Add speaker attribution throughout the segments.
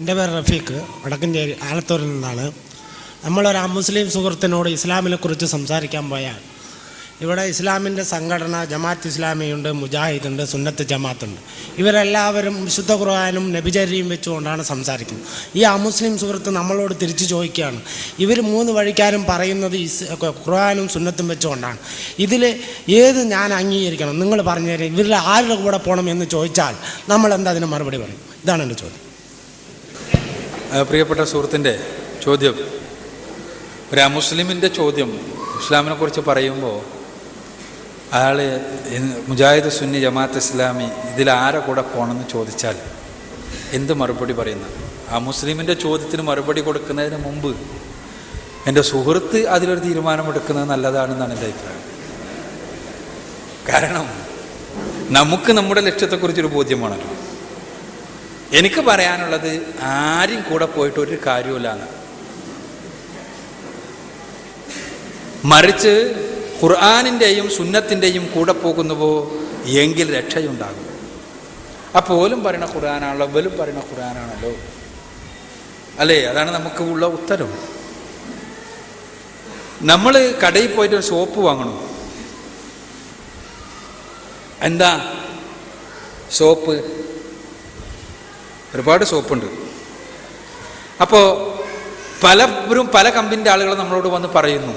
Speaker 1: എന്റെ പേര് റഫീഖ് വടക്കഞ്ചേരി ആലത്തൂരിൽ നിന്നാണ്. നമ്മളൊരു മുസ്ലിം സുഹൃത്തിനോട് ഇസ്ലാമിനെ കുറിച്ച് സംസാരിക്കാൻ പോയാൽ ഇവിടെ ഇസ്ലാമിന്റെ സംഘടന ജമാഅത്ത് ഇസ്ലാമിയുണ്ട് മുജാഹിദ് ഉണ്ട് സുന്നത്ത് ജമാഅത്തുണ്ട് ഇവരെല്ലാവരും വിശുദ്ധ ഖുർആാനും നബിചര്യയും വെച്ചുകൊണ്ടാണ് സംസാരിക്കുന്നത്. ഈ അമുസ്ലിം സുഹൃത്ത് നമ്മളോട് തിരിച്ചു ചോദിക്കുകയാണ്. ഇവർ മൂന്ന് വഴിക്കാരും പറയുന്നത് ഖുർആാനും സുന്നത്തും വെച്ചുകൊണ്ടാണ്. ഇതിൽ ഏത് ഞാൻ അംഗീകരിക്കണം? നിങ്ങൾ പറഞ്ഞു തരും ഇവരിൽ ആരുടെ കൂടെ പോകണം എന്ന് ചോദിച്ചാൽ നമ്മൾ എന്താ അതിന് മറുപടി പറയും? ഇതാണ് എന്റെ ചോദ്യം.
Speaker 2: പ്രിയപ്പെട്ട സുഹൃത്തിന്റെ ചോദ്യം. ഒരു അമുസ്ലിമിന്റെ ചോദ്യം ഇസ്ലാമിനെക്കുറിച്ച് പറയുമ്പോൾ അയാൾ മുജാഹിദ് സുന്നി ജമാഅത്ത് ഇസ്ലാമി ഇതിൽ ആരെ കൂടെ പോകണമെന്ന് ചോദിച്ചാൽ എന്ത് മറുപടി പറയുന്നത്? ആ മുസ്ലിമിന്റെ ചോദ്യത്തിന് മറുപടി കൊടുക്കുന്നതിന് മുമ്പ് എന്റെ സുഹൃത്ത് അതിലൊരു തീരുമാനമെടുക്കുന്നത് നല്ലതാണെന്നാണ് എന്റെ അഭിപ്രായം. കാരണം നമുക്ക് നമ്മുടെ ലക്ഷ്യത്തെക്കുറിച്ചൊരു ബോധ്യമാണല്ലോ. എനിക്ക് പറയാനുള്ളത് ആരും കൂടെ പോയിട്ട് ഒരു കാര്യമില്ല എന്ന് മറിച്ച് ഖുർആാനിന്റെയും സുന്നത്തിന്റെയും കൂടെ പോകുന്നുവോ എങ്കിൽ രക്ഷയുണ്ടാകും. അപ്പോലും പറയണ ഖുർആാനാണല്ലോ വലും പറയണ ഖുർആാനാണല്ലോ. അല്ലേ? അതാണ് നമുക്ക് ഉള്ള ഉത്തരം. നമ്മൾ കടയിൽ പോയിട്ട് ഒരു സോപ്പ് വാങ്ങണം? എന്താ? സോപ്പ്. ഒരുപാട് സോപ്പുണ്ട്. അപ്പോൾ പലരും പല കമ്പനിന്റെ ആളുകൾ നമ്മളോട് വന്ന് പറയുന്നു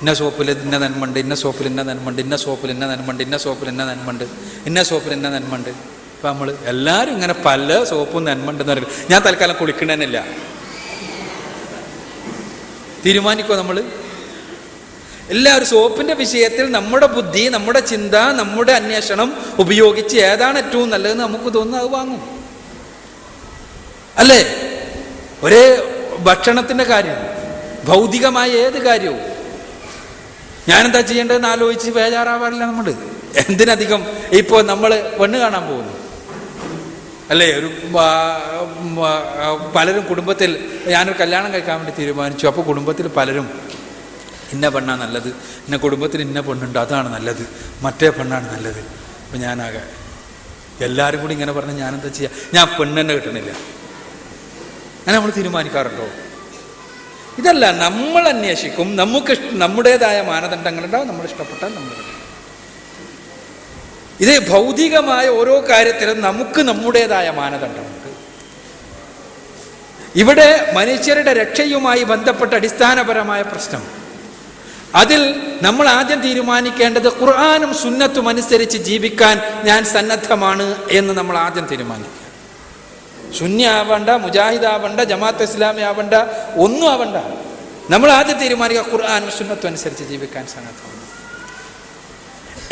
Speaker 2: ഇന്ന സോപ്പിൽ ഇന്ന നന്മണ്ട് ഇന്ന സോപ്പിൽ ഇന്ന നന്മണ്ട് ഇന്ന സോപ്പിൽ ഇന്ന നന്മണ്ട് ഇന്ന സോപ്പിൽ ഇന്ന നന്മണ്ട് ഇന്ന സോപ്പിൽ ഇന്ന നന്മണ്ട്. അപ്പം നമ്മൾ എല്ലാവരും ഇങ്ങനെ പല സോപ്പും നന്മണ്ടെന്ന് പറയുന്നത് ഞാൻ തൽക്കാലം കുളിക്കണമെന്നില്ല തീരുമാനിക്കുമോ നമ്മൾ എല്ലാവരും സോപ്പിന്റെ വിഷയത്തിൽ നമ്മുടെ ബുദ്ധി നമ്മുടെ ചിന്ത നമ്മുടെ അന്വേഷണം ഉപയോഗിച്ച് ഏതാണ് ഏറ്റവും നല്ലതെന്ന് നമുക്ക് തോന്നുന്നു അത് വാങ്ങും. അല്ലേ? ഒരേ ഭക്ഷണത്തിന്റെ കാര്യം ഭൗതികമായ ഏത് കാര്യവും. ഞാനെന്താ ചെയ്യേണ്ടതെന്ന് ആലോചിച്ച് ബേജാറാവാറില്ല നമ്മൾ എന്തിനധികം ഇപ്പോൾ നമ്മൾ പെണ്ണ് കാണാൻ പോകുന്നു? അല്ലേ? ഒരു പലരും കുടുംബത്തിൽ ഞാനൊരു കല്യാണം കഴിക്കാൻ വേണ്ടി തീരുമാനിച്ചു. അപ്പോൾ കുടുംബത്തിൽ പലരും ഇന്ന പെണ്ണാണ് നല്ലത്. ഇന്ന കുടുംബത്തിൽ ഇന്ന പെണ്ണുണ്ട്. അതാണ് നല്ലത്. മറ്റേ പെണ്ണാണ് നല്ലത്. അപ്പം ഞാനാകെ എല്ലാവരും കൂടി ഇങ്ങനെ പറഞ്ഞ് ഞാനെന്താ ചെയ്യുക ഞാൻ പെണ്ണെന്നെ കിട്ടണില്ല. അങ്ങനെ നമ്മൾ തീരുമാനിക്കാറുണ്ടോ? ഇതല്ല നമ്മൾ അന്വേഷിക്കും. നമുക്ക് നമ്മുടേതായ മാനദണ്ഡങ്ങളുണ്ടാവും നമ്മൾ ഇഷ്ടപ്പെട്ടാൽ നമ്മൾ. ഇത് ഭൗതികമായ ഓരോ കാര്യത്തിലും നമുക്ക് നമ്മുടേതായ മാനദണ്ഡമുണ്ട്. ഇവിടെ മനുഷ്യരുടെ രക്ഷയുമായി ബന്ധപ്പെട്ട അടിസ്ഥാനപരമായ പ്രശ്നം. അതിൽ നമ്മൾ ആദ്യം തീരുമാനിക്കേണ്ടത് ഖുർആാനും സുന്നത്തും അനുസരിച്ച് ജീവിക്കാൻ ഞാൻ സന്നദ്ധമാണ് എന്ന് നമ്മൾ ആദ്യം തീരുമാനിക്കുക സുന്നി ആവണ്ട മുജാഹിദ് ആവണ്ട ജമാഅത്ത് ഇസ്ലാമി ആവണ്ട ഒന്നും ആവണ്ട നമ്മൾ ആദ്യം തീരുമാനിക്കുക ഖുർആാനും സുന്നത്തും അനുസരിച്ച് ജീവിക്കാൻ സാധ്യത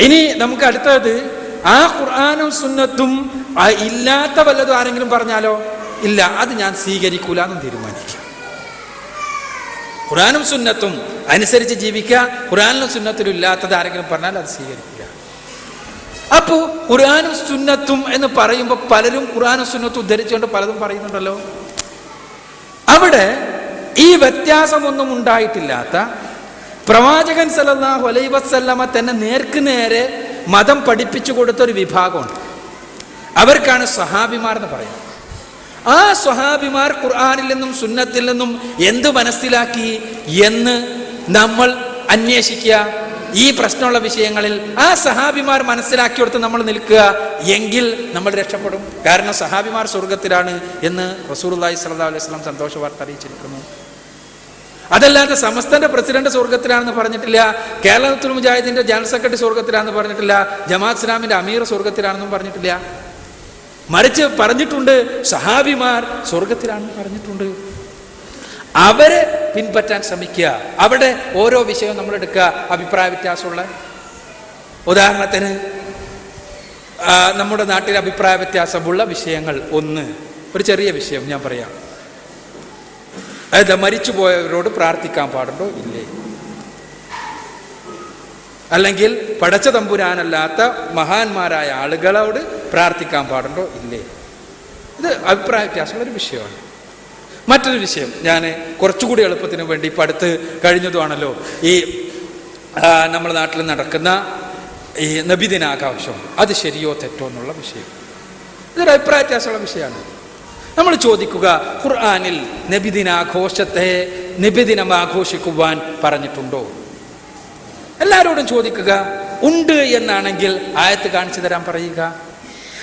Speaker 2: ഇനി നമുക്ക് അടുത്തത് ആ ഖുർആാനും സുന്നത്തും ഇല്ലാത്ത വല്ലതും ആരെങ്കിലും പറഞ്ഞാലോ? ഇല്ല അത് ഞാൻ സ്വീകരിക്കൂല എന്നും തീരുമാനിക്കുക. ഖുറാനും സുന്നത്തും അനുസരിച്ച് ജീവിക്കുക ഖുറാനും സുന്നത്തിലും ഇല്ലാത്തത് ആരെങ്കിലും പറഞ്ഞാൽ അത് സ്വീകരിക്കില്ല. അപ്പോൾ ഖുർആാനും സുന്നത്തും എന്ന് പറയുമ്പോൾ പലരും ഖുർആാനും സുന്നത്തും ഉദ്ധരിച്ചുകൊണ്ട് പലതും പറയുന്നുണ്ടല്ലോ. അവിടെ ഈ വ്യത്യാസമൊന്നും ഉണ്ടായിട്ടില്ലാത്ത പ്രവാചകൻ സല്ലല്ലാഹു അലൈ വസല്ലമ തന്നെ നേർക്ക് നേരെ മതം പഠിപ്പിച്ചു കൊടുത്ത ഒരു വിഭാഗമുണ്ട്. അവർക്കാണ് സഹാബിമാർ എന്ന് പറയുന്നത്. ആ സ്വഹാബിമാർ ഖുർആാനിൽ നിന്നും സുന്നത്തിൽ നിന്നും എന്ത് മനസ്സിലാക്കി എന്ന് നമ്മൾ അന്വേഷിക്കുക. ഈ പ്രശ്നമുള്ള വിഷയങ്ങളിൽ ആ സഹാബിമാർ മനസ്സിലാക്കി കൊടുത്ത് നമ്മൾ നിൽക്കുക എങ്കിൽ നമ്മൾ രക്ഷപ്പെടും. കാരണം സഹാബിമാർ സ്വർഗത്തിലാണ് എന്ന് റസൂർലായി സ്വല്ലാ അലൈഹി സ്വലാം സന്തോഷ വാർത്ത അറിയിച്ചിരിക്കുന്നു. അതല്ലാതെ സമസ്തന്റെ പ്രസിഡന്റ് സ്വർഗത്തിലാണെന്ന് പറഞ്ഞിട്ടില്ല കേരളത്തിൽ മുജാഹിദിന്റെ ജനറൽ സെക്രട്ടറി സ്വർഗത്തിലാണെന്ന് പറഞ്ഞിട്ടില്ല ജമാഅത്ത് ഇസ്ലാമിന്റെ അമീർ സ്വർഗത്തിലാണെന്നും പറഞ്ഞിട്ടില്ല. മറിച്ച് പറഞ്ഞിട്ടുണ്ട് സഹാബിമാർ സ്വർഗത്തിലാണെന്ന് പറഞ്ഞിട്ടുണ്ട്. അവരെ പിൻപറ്റാൻ ശ്രമിക്കുക. അവിടെ ഓരോ വിഷയവും നമ്മൾ എടുക്കുക അഭിപ്രായ വ്യത്യാസമുള്ള. ഉദാഹരണത്തിന് നമ്മുടെ നാട്ടിൽ അഭിപ്രായ വ്യത്യാസമുള്ള വിഷയങ്ങൾ ഒന്ന്. ഒരു ചെറിയ വിഷയം ഞാൻ പറയാം. അതായത് മരിച്ചു പോയവരോട് പ്രാർത്ഥിക്കാൻ പാടുണ്ടോ? ഇല്ലേ. അല്ലെങ്കിൽ പടച്ച തമ്പുരാനല്ലാത്ത മഹാന്മാരായ ആളുകളോട് പ്രാർത്ഥിക്കാൻ പാടുണ്ടോ? ഇല്ലേ. ഇത് അഭിപ്രായ വ്യത്യാസമുള്ള ഒരു വിഷയമാണ്. മറ്റൊരു വിഷയം. ഞാൻ കുറച്ചുകൂടി എളുപ്പത്തിന് വേണ്ടി ഇപ്പം അടുത്ത് കഴിഞ്ഞതുമാണല്ലോ ഈ നമ്മുടെ നാട്ടിൽ നടക്കുന്ന ഈ നബിദിനാഘോഷം. അത് ശരിയോ തെറ്റോ എന്നുള്ള വിഷയം. ഇതൊരു അഭിപ്രായ വ്യത്യാസമുള്ള വിഷയമാണ്. നമ്മൾ ചോദിക്കുക ഖുർആാനിൽ നബിദിനാഘോഷത്തെ നബിദിനം ആഘോഷിക്കുവാൻ പറഞ്ഞിട്ടുണ്ടോ? എല്ലാവരോടും ചോദിക്കുക ഉണ്ട് എന്നാണെങ്കിൽ ആയത്ത് കാണിച്ചു തരാൻ പറയുക.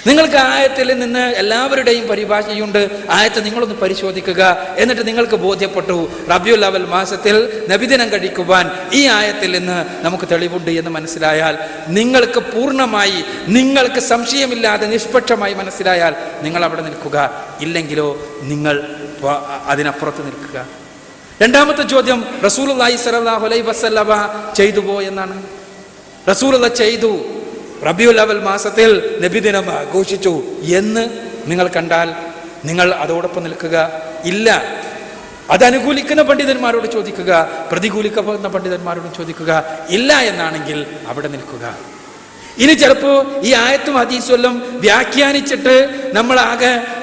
Speaker 2: നിങ്ങൾക്ക് ആയത്തിൽ നിന്ന് എല്ലാവരുടെയും പരിഭാഷയുണ്ട്. ആയത്ത് നിങ്ങളൊന്ന് പരിശോധിക്കുക. എന്നിട്ട് നിങ്ങൾക്ക് ബോധ്യപ്പെട്ടു. റബിയുൽ അവൽ മാസത്തിൽ നബിദിനം കഴിക്കുവാൻ ഈ ആയത്തിൽ നിന്ന് നമുക്ക് തെളിവുണ്ട് എന്ന് മനസ്സിലായാൽ നിങ്ങൾക്ക് പൂർണമായി നിങ്ങൾക്ക് സംശയമില്ലാതെ നിഷ്പക്ഷമായി മനസ്സിലായാൽ നിങ്ങൾ അവിടെ നിൽക്കുക. ഇല്ലെങ്കിലോ നിങ്ങൾ അതിനപ്പുറത്ത് നിൽക്കുക. രണ്ടാമത്തെ ചോദ്യം റസൂൽ സലാഹു അലൈ ചെയ്തു പോ എന്നാണ്. റസൂൽ ചെയ്തു. റബിയുൽ അവൽ മാസത്തിൽ നബിദിനം ആഘോഷിച്ചു എന്ന് നിങ്ങൾ കണ്ടാൽ നിങ്ങൾ അതോടൊപ്പം നിൽക്കുക. ഇല്ല. അത് അനുകൂലിക്കുന്ന പണ്ഡിതന്മാരോട് ചോദിക്കുക. പ്രതികൂലിക്കുന്ന പണ്ഡിതന്മാരോട് ചോദിക്കുക. ഇല്ല എന്നാണെങ്കിൽ അവിടെ നിൽക്കുക. ഇനി ചിലപ്പോ ഈ ആയത്തും ഹദീസും വ്യാഖ്യാനിച്ചിട്ട് നമ്മളാകെ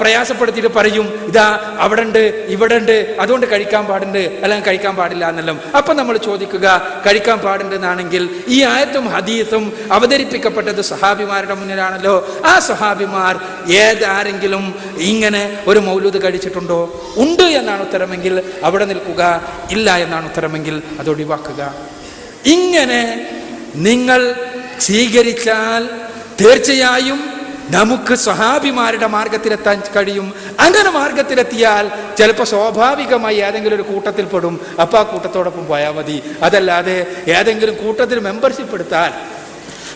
Speaker 2: പ്രയാസപ്പെടുത്തിയിട്ട് പറയും ഇതാ അവിടെ ഉണ്ട് ഇവിടെ ഉണ്ട് അതുകൊണ്ട് കഴിക്കാൻ പാടുണ്ട് അല്ലെങ്കിൽ കഴിക്കാൻ പാടില്ല എന്നല്ലോ. അപ്പൊ നമ്മൾ ചോദിക്കുക കഴിക്കാൻ പാടുണ്ട് എന്നാണെങ്കിൽ ഈ ആയത്തും ഹദീസും അവതരിപ്പിക്കപ്പെട്ടത് സഹാബിമാരുടെ മുന്നിലാണല്ലോ. ആ സഹാബിമാർ ഏതാരെങ്കിലും ഇങ്ങനെ ഒരു മൗലൂദ് കഴിച്ചിട്ടുണ്ടോ? ഉണ്ട് എന്നാണ് ഉത്തരമെങ്കിൽ അവിടെ നിൽക്കുക ഇല്ല എന്നാണ് ഉത്തരമെങ്കിൽ അത് ഒഴിവാക്കുക. ഇങ്ങനെ നിങ്ങൾ സ്വീകരിച്ചാൽ തീർച്ചയായും നമുക്ക് സ്വഹാബിമാരുടെ മാർഗത്തിലെത്താൻ കഴിയും. അങ്ങനെ മാർഗത്തിലെത്തിയാൽ ചിലപ്പോൾ സ്വാഭാവികമായി ഏതെങ്കിലും ഒരു കൂട്ടത്തിൽ പെടും. അപ്പം ആ കൂട്ടത്തോടൊപ്പം പോയാൽ മതി. അതല്ലാതെ ഏതെങ്കിലും കൂട്ടത്തിൽ മെമ്പർഷിപ്പ് എടുത്താൽ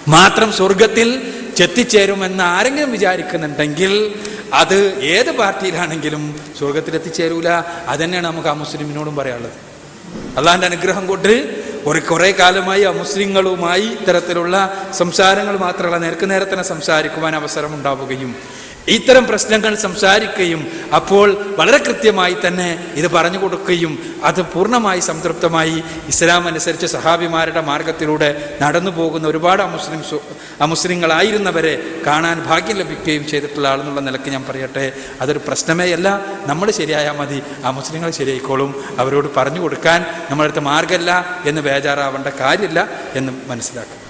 Speaker 2: മാത്രം സ്വർഗത്തിൽ ചെത്തിച്ചേരുമെന്ന് ആരെങ്കിലും വിചാരിക്കുന്നുണ്ടെങ്കിൽ അത് ഏത് പാർട്ടിയിലാണെങ്കിലും സ്വർഗത്തിൽ എത്തിച്ചേരൂല അതന്നെയാണ് നമുക്ക് ആ മുസ്ലിമിനോടും പറയാനുള്ളത്. അള്ളാഹിന്റെ അനുഗ്രഹം കൊണ്ട് ഒരു കുറേ കാലമായി ആ മുസ്ലിങ്ങളുമായി ഇത്തരത്തിലുള്ള സംസാരങ്ങൾ മാത്രമല്ല നേർക്ക് നേരെ തന്നെ സംസാരിക്കുവാൻ അവസരം ഉണ്ടാവുകയും ഇത്തരം പ്രശ്നങ്ങൾ സംസാരിക്കുകയും അപ്പോൾ വളരെ കൃത്യമായി തന്നെ ഇത് പറഞ്ഞു കൊടുക്കുകയും അത് പൂർണമായി സംതൃപ്തമായി ഇസ്ലാം അനുസരിച്ച് സഹാബിമാരുടെ മാർഗത്തിലൂടെ നടന്നു പോകുന്ന ഒരുപാട് അമുസ്ലിം അമുസ്ലിങ്ങളായിരുന്നവരെ കാണാൻ ഭാഗ്യം ലഭിക്കുകയും ചെയ്തിട്ടുള്ള ആളെന്നുള്ള നിലയ്ക്ക് ഞാൻ പറയട്ടെ. അതൊരു പ്രശ്നമേ അല്ല. നമ്മൾ ശരിയായാൽ മതി. ആ മുസ്ലിങ്ങൾ ശരിയായിക്കോളും. അവരോട് പറഞ്ഞു കൊടുക്കാൻ നമ്മളടുത്ത് മാർഗമല്ല എന്ന് ബേജാറാവേണ്ട കാര്യമില്ല എന്ന്
Speaker 1: അലൈക്കും.